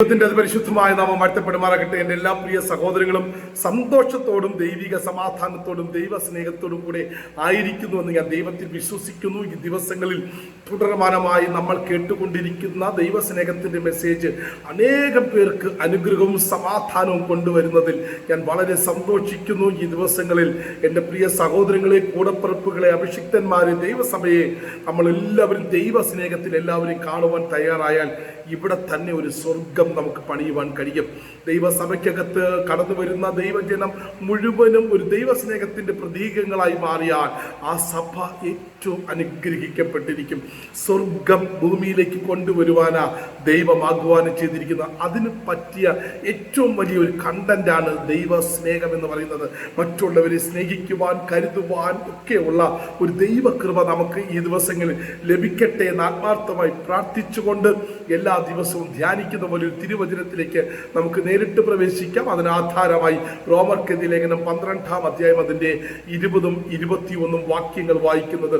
ദൈവത്തിന്റെ അതിപരിശുദ്ധമായ നാമം വാഴ്ത്തപ്പെടുമാറാകട്ടെ. എന്റെ എല്ലാ പ്രിയ സഹോദരങ്ങളും സന്തോഷത്തോടും ദൈവിക സമാധാനത്തോടും ദൈവ സ്നേഹത്തോടും കൂടെ ആയിരിക്കുന്നുവെന്ന് ഞാൻ ദൈവത്തിൽ വിശ്വസിക്കുന്നു. ഈ ദിവസങ്ങളിൽ തുടർമാനമായി നമ്മൾ കേട്ടുകൊണ്ടിരിക്കുന്ന ദൈവസ്നേഹത്തിന്റെ മെസ്സേജ് അനേകം പേർക്ക് അനുഗ്രഹവും സമാധാനവും കൊണ്ടുവരുന്നതിൽ ഞാൻ വളരെ സന്തോഷിക്കുന്നു. ഈ ദിവസങ്ങളിൽ എന്റെ പ്രിയ സഹോദരങ്ങളെ കൂടപ്പിറപ്പുകളെ അഭിഷിക്തന്മാരെ ദൈവസഭയെ നമ്മൾ എല്ലാവരും ദൈവസ്നേഹത്തിൽ എല്ലാവരെയും കാണുവാൻ തയ്യാറായാൽ ഇവിടെ തന്നെ ഒരു സ്വർഗം നമുക്ക് പണിയുവാൻ കഴിയും. ദൈവസഭയ്ക്കകത്ത് കടന്നു വരുന്ന ദൈവജനം മുഴുവനും ഒരു ദൈവസ്നേഹത്തിന്റെ പ്രതീകങ്ങളായി മാറിയാൽ ആ സഭ ഏറ്റവും അനുഗ്രഹിക്കപ്പെട്ടിരിക്കും. സ്വർഗം ഭൂമിയിലേക്ക് കൊണ്ടുവരുവാനാ ദൈവം ആഹ്വാനം ചെയ്തിരിക്കുന്ന അതിന് പറ്റിയ ഏറ്റവും വലിയൊരു കണ്ടന്റാണ് ദൈവ സ്നേഹം എന്ന് പറയുന്നത്. മറ്റുള്ളവരെ സ്നേഹിക്കുവാൻ കരുതുവാൻ ഒക്കെയുള്ള ഒരു ദൈവകൃപ നമുക്ക് ഈ ദിവസങ്ങളിൽ ലഭിക്കട്ടെ എന്ന് ആത്മാർത്ഥമായി പ്രാർത്ഥിച്ചുകൊണ്ട് എല്ലാ ദിവസവും ധ്യാനിക്കുന്ന പോലെ ഒരു തിരുവചനത്തിലേക്ക് നമുക്ക് നേരിട്ട് പ്രവേശിക്കാം. അതിനാധാരമായി റോമർ റോമർക്കെതി ലേഖനം പന്ത്രണ്ടാം അധ്യായം അതിന്റെ ഇരുപതും ഇരുപത്തിയൊന്നും വാക്യങ്ങൾ വായിക്കുന്നത്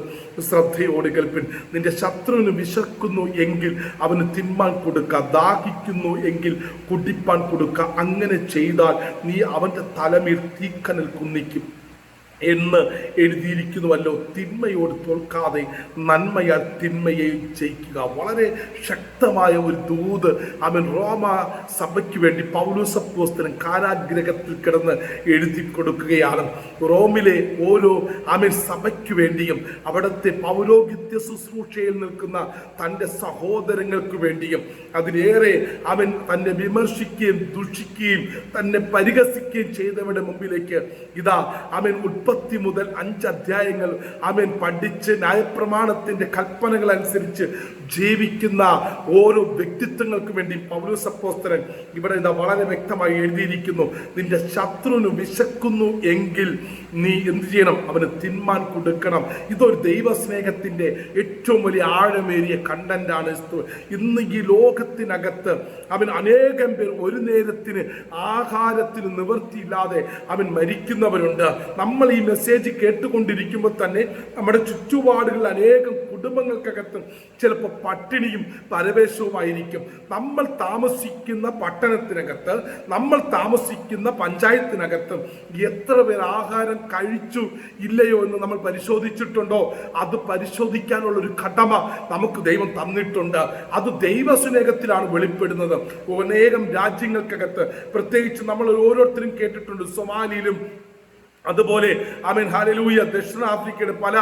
ശ്രദ്ധയോട് കേൾപ്പിൻ. നിന്റെ ശത്രുവിന് വിശക്കുന്നു എങ്കിൽ അവന് തിന്മാൻ കൊടുക്ക ദാഹിക്കുന്നു എങ്കിൽ കുടിപ്പാൻ കൊടുക്ക. അങ്ങനെ ചെയ്താൽ നീ അവന്റെ തലമേൽ തീക്കനൽ കുന്നിക്കും. എന്ന് എഴുതിയിരിക്കുന്നുവല്ലോ. തിന്മയോട് തോൽക്കാതെ നന്മയാൽ തിന്മയെ ജയിക്കുക. വളരെ ശക്തമായ ഒരു ദൂത് അവൻ റോമ സഭയ്ക്ക് വേണ്ടി പൗലോസപ്പോസ്തനം കാരാഗ്രഹത്തിൽ കിടന്ന് എഴുതി കൊടുക്കുകയാണ് റോമിലെ ഓരോ അവൻ സഭയ്ക്ക് വേണ്ടിയും അവിടുത്തെ പൗരോഹിത്യ ശുശ്രൂഷയിൽ നിൽക്കുന്ന തന്റെ സഹോദരങ്ങൾക്ക് വേണ്ടിയും അതിലേറെ അവൻ തന്നെ വിമർശിക്കുകയും ദുഷിക്കുകയും തന്നെ പരിഹസിക്കുകയും ചെയ്തവരുടെ മുമ്പിലേക്ക് ഇതാ അവൻ മുപ്പത്തി മുതൽ അഞ്ച് അധ്യായങ്ങൾ അവൻ പഠിച്ച് ന്യായപ്രമാണത്തിന്റെ കൽപ്പനകൾ അനുസരിച്ച് ജീവിക്കുന്ന ഓരോ വ്യക്തിത്വങ്ങൾക്കും വേണ്ടി പൗരസപ്പോസ്തരൻ ഇവിടെ ഇതാ വളരെ വ്യക്തമായി എഴുതിയിരിക്കുന്നു നിന്റെ ശത്രുവിന് വിശക്കുന്നു എങ്കിൽ നീ എന്ത് ചെയ്യണം? അവന് തിന്മാൻ കൊടുക്കണം. ഇതൊരു ദൈവസ്നേഹത്തിന്റെ ഏറ്റവും വലിയ ആഴമേറിയ കണ്ടന്റാണ് ഇന്ന് ഈ ലോകത്തിനകത്ത് അവൻ അനേകം പേർ ഒരു നേരത്തിന് ആഹാരത്തിന് നിവൃത്തിയില്ലാതെ അവൻ മരിക്കുന്നവരുണ്ട്. നമ്മൾ ഈ മെസ്സേജ് കേട്ടുകൊണ്ടിരിക്കുമ്പോൾ തന്നെ നമ്മുടെ ചുറ്റുപാടുകളിൽ അനേകം കുടുംബങ്ങൾക്കകത്ത് ചിലപ്പോൾ പട്ടിണിയും പരവേശവുമായിരിക്കും. നമ്മൾ താമസിക്കുന്ന പട്ടണത്തിനകത്ത് നമ്മൾ താമസിക്കുന്ന പഞ്ചായത്തിനകത്ത് എത്ര പേർ ആഹാരം കഴിച്ചു ഇല്ലയോ എന്ന് നമ്മൾ പരിശോധിച്ചിട്ടുണ്ടോ? അത് പരിശോധിക്കാനുള്ള ഒരു കടമ നമുക്ക് ദൈവം തന്നിട്ടുണ്ട്. അത് ദൈവസ്നേഹത്തിലാണ് വെളിപ്പെടുന്നത്. അനേകം രാജ്യങ്ങൾക്കകത്ത് പ്രത്യേകിച്ച് നമ്മൾ ഓരോരുത്തരും കേട്ടിട്ടുണ്ട്. സൊമാലിയിലും അതുപോലെ അമീൻ ഹാലലൂയ ദക്ഷിണാഫ്രിക്കയുടെ പല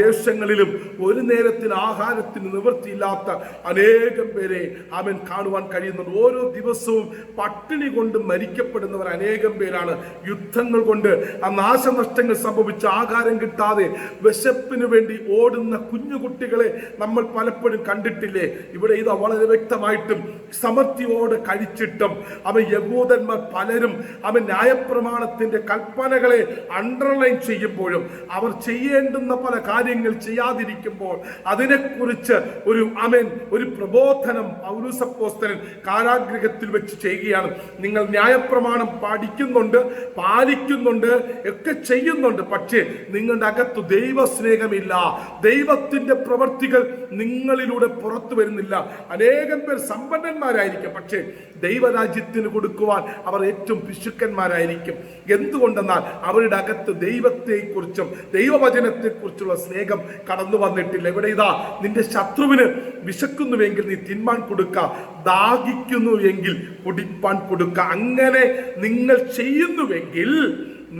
ദേശങ്ങളിലും ഒരു നേരത്തിൽ ആഹാരത്തിന് നിവൃത്തിയില്ലാത്ത അനേകം പേരെ അമീൻ കാണുവാൻ കഴിയുന്നുണ്ട്. ഓരോ ദിവസവും പട്ടിണി കൊണ്ട് മരിക്കപ്പെടുന്നവർ അനേകം പേരാണ്. യുദ്ധങ്ങൾ കൊണ്ട് ആ നാശനഷ്ടങ്ങൾ സംഭവിച്ച ആഹാരം കിട്ടാതെ വിശപ്പിന് വേണ്ടി ഓടുന്ന കുഞ്ഞു കുട്ടികളെ നമ്മൾ പലപ്പോഴും കണ്ടിട്ടില്ലേ? ഇവിടെ ഇത് വളരെ വ്യക്തമായിട്ടും സമൃദ്ധിയോടെ കഴിച്ചിട്ടും അവൻ യഹൂദന്മാർ പലരും അവൻ ന്യായപ്രമാണത്തിന്റെ കൽപ്പനകളെ അണ്ടർലൈൻ ചെയ്യുമ്പോഴും അവർ ചെയ്യേണ്ടുന്ന പല കാര്യങ്ങൾ ചെയ്യാതിരിക്കുമ്പോൾ അതിനെക്കുറിച്ച് ഒരു അമൻ ഒരു പ്രബോധനം പൗരസപ്പോസ്തരൻ കാരാഗ്രഹത്തിൽ വെച്ച് ചെയ്യുകയാണ്. നിങ്ങൾ ന്യായപ്രമാണം പഠിക്കുന്നുണ്ട് പാലിക്കുന്നുണ്ട് ഒക്കെ ചെയ്യുന്നുണ്ട്. പക്ഷേ നിങ്ങളുടെ അകത്ത് ദൈവസ്നേഹമില്ല. ദൈവത്തിന്റെ പ്രവൃത്തികൾ നിങ്ങളിലൂടെ പുറത്തു വരുന്നില്ല. അനേകം പേർ സമ്പന്നന്മാരായിരിക്കും. പക്ഷേ ദൈവരാജ്യത്തിന് കൊടുക്കുവാൻ അവർ ഏറ്റവും പിശുക്കന്മാരായിരിക്കും. എന്തുകൊണ്ടെന്നാൽ അവരുടെ അകത്ത് ദൈവത്തെക്കുറിച്ചും ദൈവവചനത്തെക്കുറിച്ചുള്ള സ്നേഹം കടന്നു വന്നിട്ടില്ല. ഇവിടെ ഇതാ നിന്റെ ശത്രുവിന് വിശക്കുന്നുവെങ്കിൽ നീ തിന്മാൻ കൊടുക്ക ദാഹിക്കുന്നു എങ്കിൽ കുടിപ്പാൻ കൊടുക്ക. അങ്ങനെ നിങ്ങൾ ചെയ്യുന്നുവെങ്കിൽ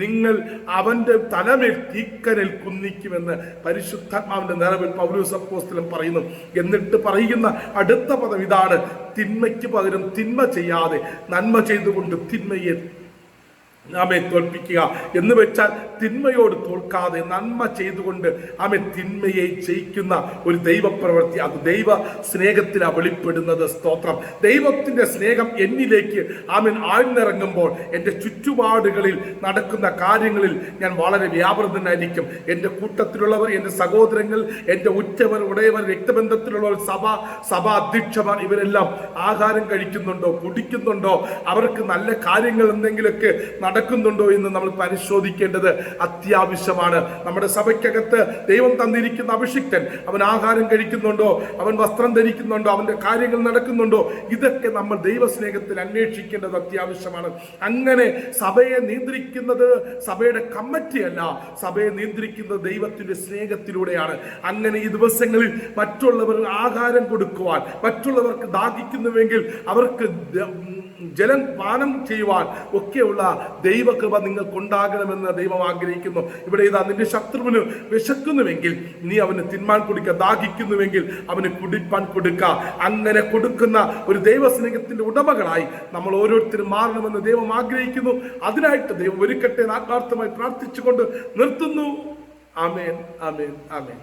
നിങ്ങൾ അവന്റെ തലമേൽ തീക്കനൽ കുന്നിക്കുമെന്ന് പരിശുദ്ധാത്മാവിന്റെ നിറവിൽ പൗരസപ്പോസ്തലം പറയുന്നു. എന്നിട്ട് പറയുന്ന അടുത്ത പദം ഇതാണ് തിന്മയ്ക്ക് പകരം തിന്മ ചെയ്യാതെ നന്മ ചെയ്തുകൊണ്ട് തിന്മയെ ആമെ തോൽപ്പിക്കുക എന്ന് വെച്ചാൽ തിന്മയോട് തോൽക്കാതെ നന്മ ചെയ്തുകൊണ്ട് ആമെ തിന്മയെ ജയിക്കുന്ന ഒരു ദൈവപ്രവൃത്തി. അത് ദൈവ സ്നേഹത്തിലാണ് വെളിപ്പെടുന്നത് സ്തോത്രം. ദൈവത്തിന്റെ സ്നേഹം എന്നിലേക്ക് ആമൻ ആഴ്ന്നിറങ്ങുമ്പോൾ എന്റെ ചുറ്റുപാടുകളിൽ നടക്കുന്ന കാര്യങ്ങളിൽ ഞാൻ വളരെ വ്യാപൃതനായിരിക്കും. എന്റെ കൂട്ടത്തിലുള്ളവർ എന്റെ സഹോദരങ്ങൾ എന്റെ ഉറ്റവർ ഉടയവർ രക്തബന്ധത്തിലുള്ളവർ സഭ സഭാ അധ്യക്ഷമാർ ഇവരെല്ലാം ആഹാരം കഴിക്കുന്നുണ്ടോ കുടിക്കുന്നുണ്ടോ? അവർക്ക് നല്ല കാര്യങ്ങൾ എന്തെങ്കിലുമൊക്കെ നട നടക്കുന്നുണ്ടോ എന്ന് നമ്മൾ പരിശോധിക്കേണ്ടത് അത്യാവശ്യമാണ്. നമ്മുടെ സഭയ്ക്കകത്ത് ദൈവം തന്നിരിക്കുന്ന അഭിഷിക്തൻ അവൻ ആഹാരം കഴിക്കുന്നുണ്ടോ? അവൻ വസ്ത്രം ധരിക്കുന്നുണ്ടോ? അവന്റെ കാര്യങ്ങൾ നടക്കുന്നുണ്ടോ? ഇതൊക്കെ നമ്മൾ ദൈവസ്നേഹത്തിൽ അന്വേഷിക്കേണ്ടത് അത്യാവശ്യമാണ്. അങ്ങനെ സഭയെ നിയന്ത്രിക്കുന്നത് സഭയുടെ കമ്മിറ്റിയല്ല. സഭയെ നിയന്ത്രിക്കുന്നത് ദൈവത്തിന്റെ സ്നേഹത്തിലൂടെയാണ്. അങ്ങനെ ഈ ദിവസങ്ങളിൽ മറ്റുള്ളവർ ആഹാരം കൊടുക്കുവാൻ മറ്റുള്ളവർക്ക് ദാഹിക്കുന്നുവെങ്കിൽ അവർക്ക് ജലം പാനം ചെയ്യുവാൻ ഒക്കെയുള്ള ദൈവകൃപ നിങ്ങൾക്കുണ്ടാകണമെന്ന് ദൈവം ആഗ്രഹിക്കുന്നു. ഇവിടെ ഇതാ നിന്റെ ശത്രുവിന് വിശക്കുന്നുവെങ്കിൽ നീ അവന് തിന്മാൻ കൊടുക്കുക ദാഹിക്കുന്നുവെങ്കിൽ അവന് കുടിപ്പാൻ കൊടുക്കുക അങ്ങനെ കൊടുക്കുന്ന ഒരു ദൈവസ്നേഹത്തിന്റെ ഉടമകളായി നമ്മൾ ഓരോരുത്തരും മാറണമെന്ന് ദൈവം ആഗ്രഹിക്കുന്നു. അതിനായിട്ട് ദൈവം ഒരുക്കട്ടെ ആത്മാർത്ഥമായി പ്രാർത്ഥിച്ചുകൊണ്ട് നിർത്തുന്നു. ആമേൻ ആമേൻ ആമേൻ.